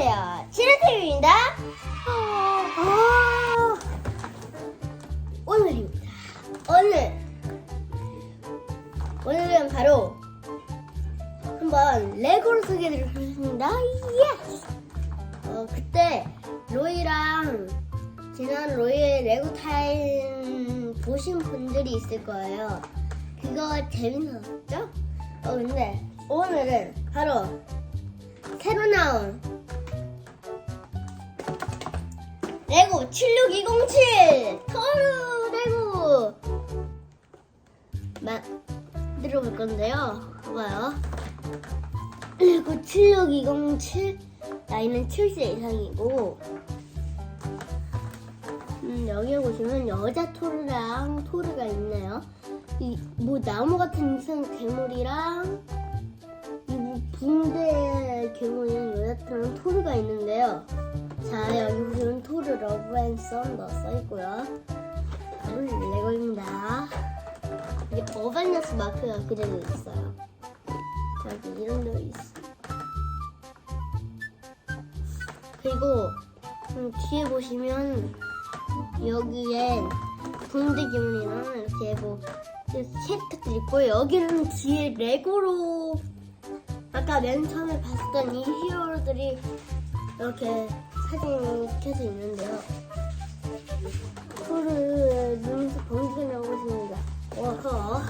안녕하세요. 치르TV입니다. 아, 오늘입니다. 오늘. 오늘은 바로 한번 레고를 소개해드리겠습니다. 예스! 어, 그때 로이랑 지난 로이의 레고 타임 보신 분들이 있을 거예요. 그거 재밌었죠? 어, 근데 오늘은 바로 새로 나온 레고 76207 토르 레고 만들어 볼 건데요. 봐봐요. 레고 76207 나이는 7세 이상이고 음, 여기 보시면 여자 토르랑 토르가 있네요. 이 뭐 나무 같은 이상 괴물이랑 이뭐 붕대 괴물이랑 여자 토르랑 토르가 있는데요. 자 여기 보시면 토르 러브 앤 썬더 써있고요. 바로 레고입니다. 이게 어벤져스 마크가 그려져 있어요. 여기 이름도 있어. 그리고 음, 뒤에 보시면 여기에 붕대 기물이랑 이렇게 뭐 캐릭터들 있고 여기는 뒤에 레고로 아까 맨 처음에 봤던 이 히어로들이 이렇게 사진이 켜져 있는데요. 토르 눈에서 번개가 나오고 있습니다. 와서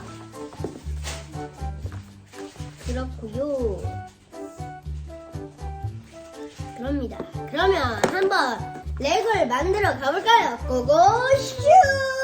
그렇고요. 그럽니다. 그러면 한번 레고를 만들어 가볼까요? 고고쇼!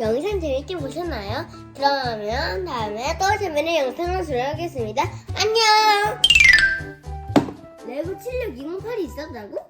영상 재밌게 보셨나요? 그러면 다음에 또 재밌는 영상을 수록하겠습니다. 안녕! 레고 76 208이 있었다고?